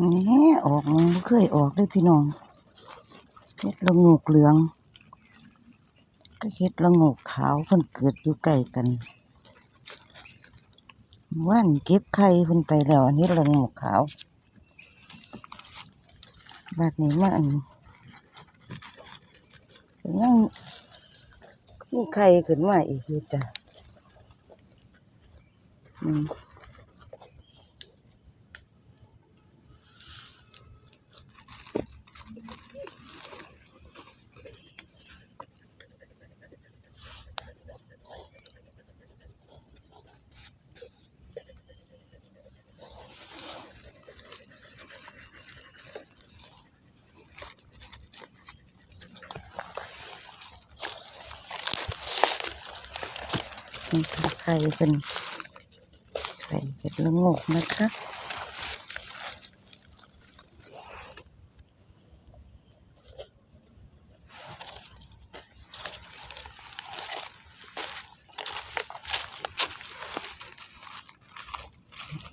นี่ออกมันบ่เคยออกเลยพี่น้องเฮ็ดละงูกเหลือง ก็เฮ็ดละงูกขาวเพิ่นเกิดอยู่ใกล้กันว่านเก็บไข่เพิ่นไปแล้วอันนี้ละงูกขาวบัดนี้มาอันยังมีไข่ขึ้นมาอีกอยู่จ้ะอืม นี่คือไข่เป็นไข่เป็นละงกนะคะ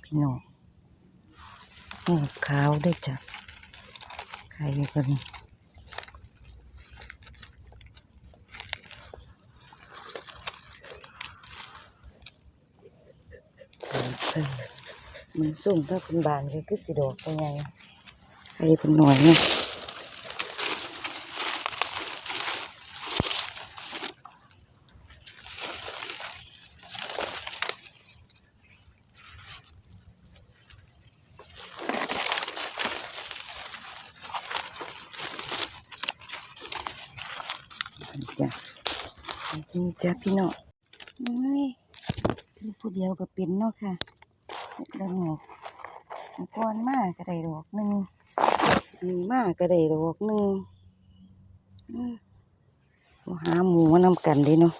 พี่น้องโงกขาวได้จ้ะไข่เป็น เป็นมันสุ่มถ้าเป็นบานเลยคือสิดอกเป็นไงไข่เป็นหน่อยเนี่ยจ้ะนี่จ้ะพี่น้องเอ้ยเป็น ผู้เดียวก็เป็นเนาะค่ะเฮ็ดละงกเมื่อก่อนมากก็ได้ดอกหนึ่งมีมาก็ได้ดอกหนึ่งหาหมูมานำกันเด้เนาะ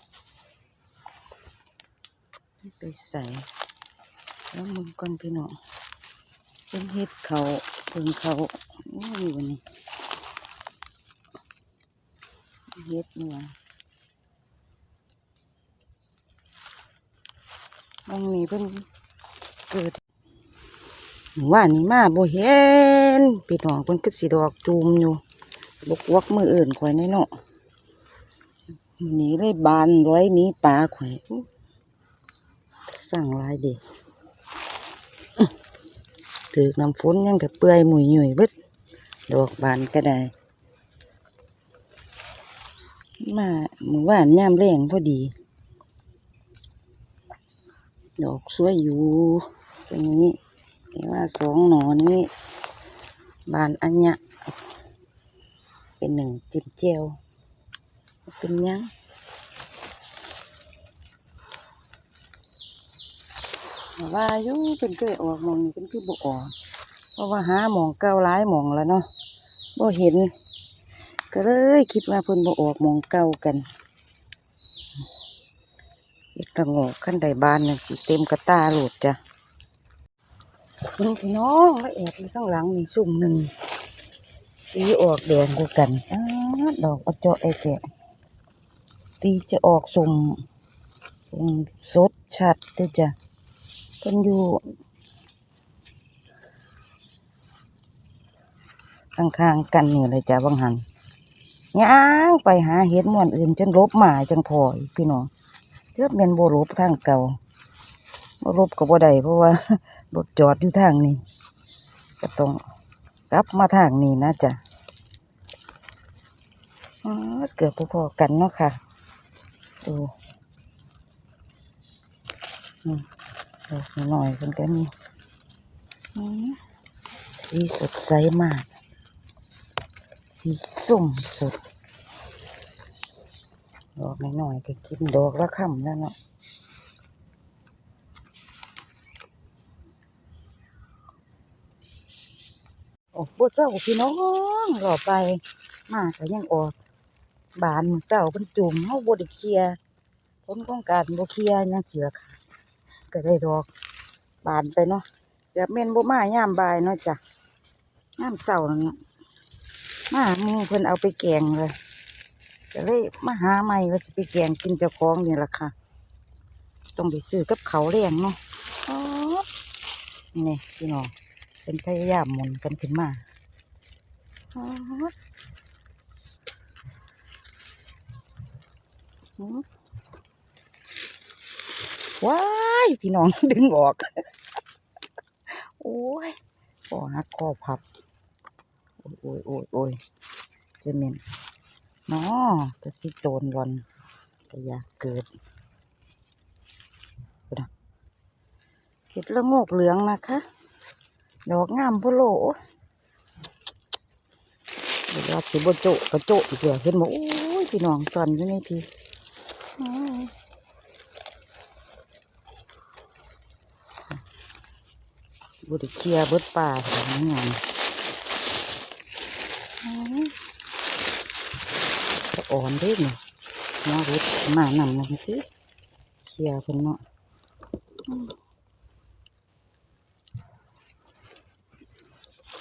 ไปใส่แล้วมึงก่อนพี่น้องเป็นเห็ดเขาเพิ่งเขาโอ้ยวันนี้เห็ดเนี่ย มันมีเพิ่นเกิดว่านี่มาบ่เห็นพี่น้องเพิ่นก็สิดอกจูมอยู่บกวักมืออื่นข่อยแน่เนาะหนีเลยบานร้อยนี้ปลาข่อยสั่งลายเด็กถือน้ำฝนยังกับเปื่อยหมุยหยุยเบิดดอกบานก็ได้มาหมู่บ้านย่ามแรงพอดี ดอกสวยอยู่ตรงนี้แต่ว่าสองหนอนี้บานอัญญะเป็นหนึ่งจิ้มเจียวเป็นยังว่าอยู่เป็นเคยออกมองเป็นคือบ่ออกเพราะว่าหาหมองเก่าหลายหมองแล้วเนาะบ่เห็น ก็เลยคิดว่าเพิ่นบ่ออกมองเก่ากัน ระงกขั้นใดบานน่ะสิเต็มกระตาหลดจ้ะนี่พี่น้องมาแอบอยู่ข้างหลังนี่ซุ่มหนึ่งตีออกแดงกว่ากันอดอกอเจาะไอ้แกะตีจะออกสมสมสดชัดเด้วยจ้ะเพิ่นอยู่ข้างๆกันนี่เลยจ้ะบางหันย่างไปหาเห็ดม่วนอื่นจนลบหมายจังพออีกพี่น้อง เกือบเป็นโบลบทางเก่าบ่ลบกับบ่ได้เพราะว่ารถจอดอยู่ทางนี้ก็ต้องกลับมาทางนี้นะจ๊ะเกือบพอๆกันเนาะค่ะดูดอกหน่อยๆกันก็มีอืมสีสดใสมาก สีส้มสด ดอกน้อยๆก็กินดอกละคำแล้วเนาะโอ้โหเศร้าพี่น้องรอไป มาก็ยังออกบานมือเศร้าเป็นจุ่มเฮาบ่ได้เคลียร์ผลของการบ่เคลียร์ยังเสียค่ะก็ได้ดอกบานไปเนาะแบบแม่นบ่มายามบ่ายเนาะจ้ะยามเศร้านั่นเนาะมามูเพิ่นเอาไปแกงเลย ก็เลยมาหาใหม่ว่าสิไปแกงกินเจ้าของนี่แหละค่ะ ต้องไปซื้อกับเขาเลี้ยงเนาะนี่พี่น้องเป็นพยายามหมุนกันขึ้นมาว้ายพี่น้องดึงออก โอ้ยคอหักคอพับ โอ้ยโอ้ยโอ้ยเจเมน นาะกระสิโตนรอนก็อยากเกิดเห็ดละโงกเหลืองนะคะ ดอกงามโพโลเดี๋ยวสิบโจกระโจะอีกล้วเห็นบอกโอ้ยพี่น้องสอนยู่นี่พี่บุไดเคียร์เบิดป่าแบบนี้ไงอ้าย สะอ่อนเด้เนี่ยหัวเบิดมานำนะพี่เคลียร์เพิ่นเนาะ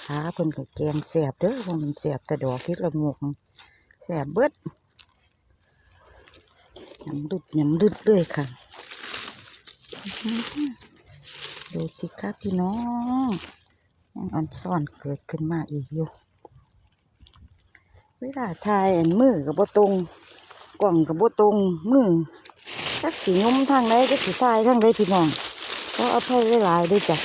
ขาเพิ่นก็แกงแสบเด้อว่ามันแสบแต่ดอกคิดละงกแสบเบิดยำดึดยำดึดเลยค่ะ ดูสิคะพี่น้องยังอ่อนซ่อนเกิดขึ้นมาอีกอยู่ เวลาทายมือกับบตรงกล่องกับบตรงมือจักสีงมทางใดจักสีทายทางใดพี่น้องก็อภัยหลายๆด้วยจ้ะ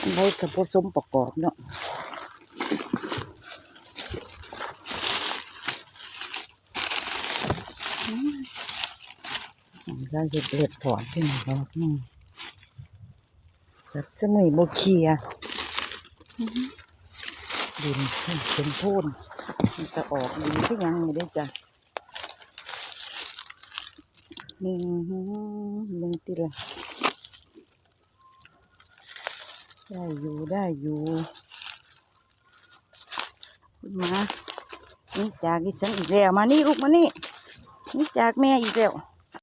อันใดกับผสมประกอบเนาะอืมเราจเดือดถอนขึ้นมาแล้วนี่แบบสมุยโบเคียอื้อหือ ดินเป็นโพนมันจะออกดินที่ยังไม่ได้จ้ะอือหือมึงติละได้อยู่ได้อยู่มานี่จากอีสันอีกแล้วมานี่ลูกมานี่นี่จากแม่อีกแล้ว